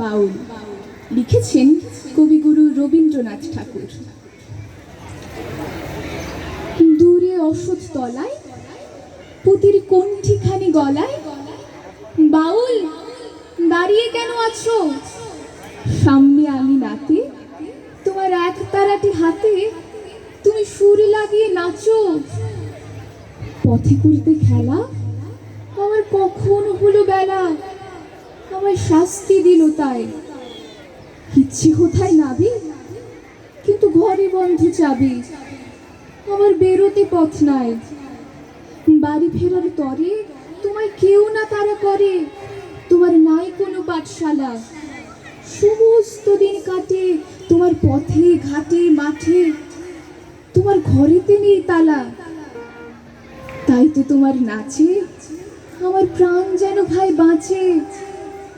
বাউল। লিখেছেন কবিগুরু রবীন্দ্রনাথ ঠাকুর। দূরে অসৎ তলায়, পুতির কণ্ঠিখানি গলায়, বাউল, দাঁড়িয়ে কেন আছো? সামনে আমি নাতে, তোমার এক তারাটি হাতে, তুমি সুর লাগিয়ে নাচো। পথে করতে খেলা, আমার কখন হলো বেলা? আমার শাস্তি দিল তাই। ইচ্ছে কোথায় নাবি? কিন্তু ঘরে বন্ধ চাবি। আমার বেরোতে পথ নাই। বাড়ি ফেরার তরে তোমায় কেউ না তারা করে। তোমার নাই কোনো পাঠশালা। সমস্ত দিন কাটে তোমার পথে, ঘাটে, মাঠে। তোমার ঘরেতে নেই তালা। তাই তো তোমার নাচে। আমার প্রাণ যেন ভাই বাঁচে।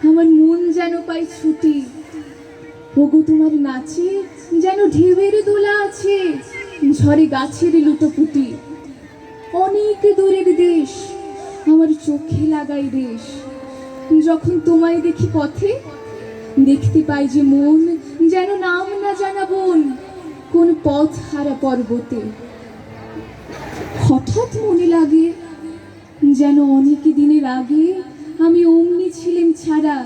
আমার মন যেন পাই ছুটি। ওগো তোমার নাচে যেন ঢেউয়ের দোলা আছে, ঝড়ে গাছের লুটোপুটি। অনেক দূরের দেশ আমার চোখে লাগাই দেশ। যখন তোমায় দেখি পথে, দেখতে পাই যে মন যেন নাম না জানা বোন, কোন পথ হারা পর্বতে। হঠাৎ মনে লাগে যেন অনেক দিনের আগে আমি ছিলেন ছাড়া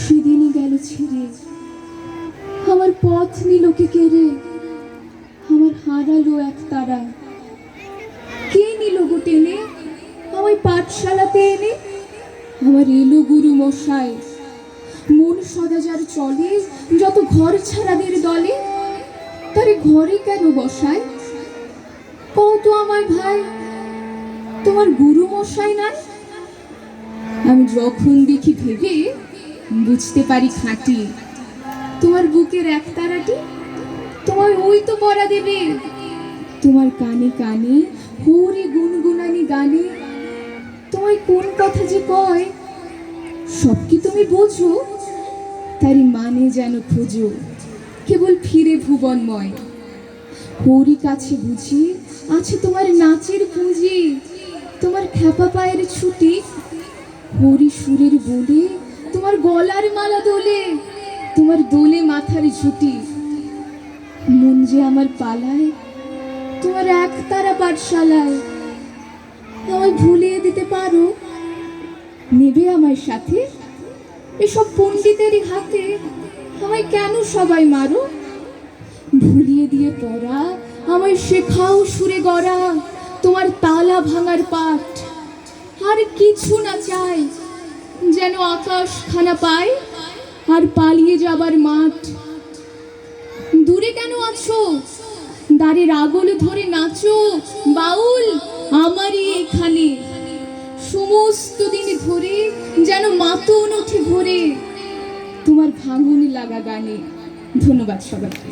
সেদিনই গেল ছেড়ে। আমার পথ নিলকে কেড়ে আমার হারালো এক তারা। কে নিল গো টেনে? আমায় পাঠশালাতে এনে? আমার এলো গুরু মশাই। মন সদা যার চলে, যত ঘর ছাড়াদের দলে, তারে ঘরে কেন বসায়? কত আমার ভাই, তোমার গুরু মশাই নাই? আমি যখন দেখি ভেবে বুঝতে পারি খাঁটি। তোমার বুকের এক তারাটি তোমার ওই তো পড়া দেবে। তোমার কানে কানে, হরে গুনগুনানি গানে। তোমায় কোন কথা যে কয়, সব কি তুমি বোঝো? তারই মানে যেন খোঁজো। কেবল ফিরে ভুবনময়। হরি কাছে বুঝি আছে তোমার নাচের পুঁজি। তোমার খ্যাপা পায়ের ছুটি। হরি সুরের বলে, তোমার গলার মালা দোলে, তোমার দোলে মাথার ঝুটি। মন যে আমার পালায়, তোমার এক তারা পাঠশালায়। আমায় ভুলিয়ে দিতে পারো? নেবে আমার সাথে? এসব পণ্ডিতেরই হাতে আমায় কেন সবাই মারো? ভুলিয়ে দিয়ে পড়া, আমায় শেখাও সুরে গড়া, তোমার তালা ভাঙার পাঠ। আর কিছু না চাই, যেন আকাশ খানা পায় আর পালিয়ে যাবার মাঠ। দূরে কেন আছো? দাঁড়ের আগল ধরে নাচো, বাউল আমারই এখানে। সমস্ত দিন ধরে যেন মাতন ওঠে ভরে তোমার ভাঙুনি লাগা গানে। ধন্যবাদ সবাইকে।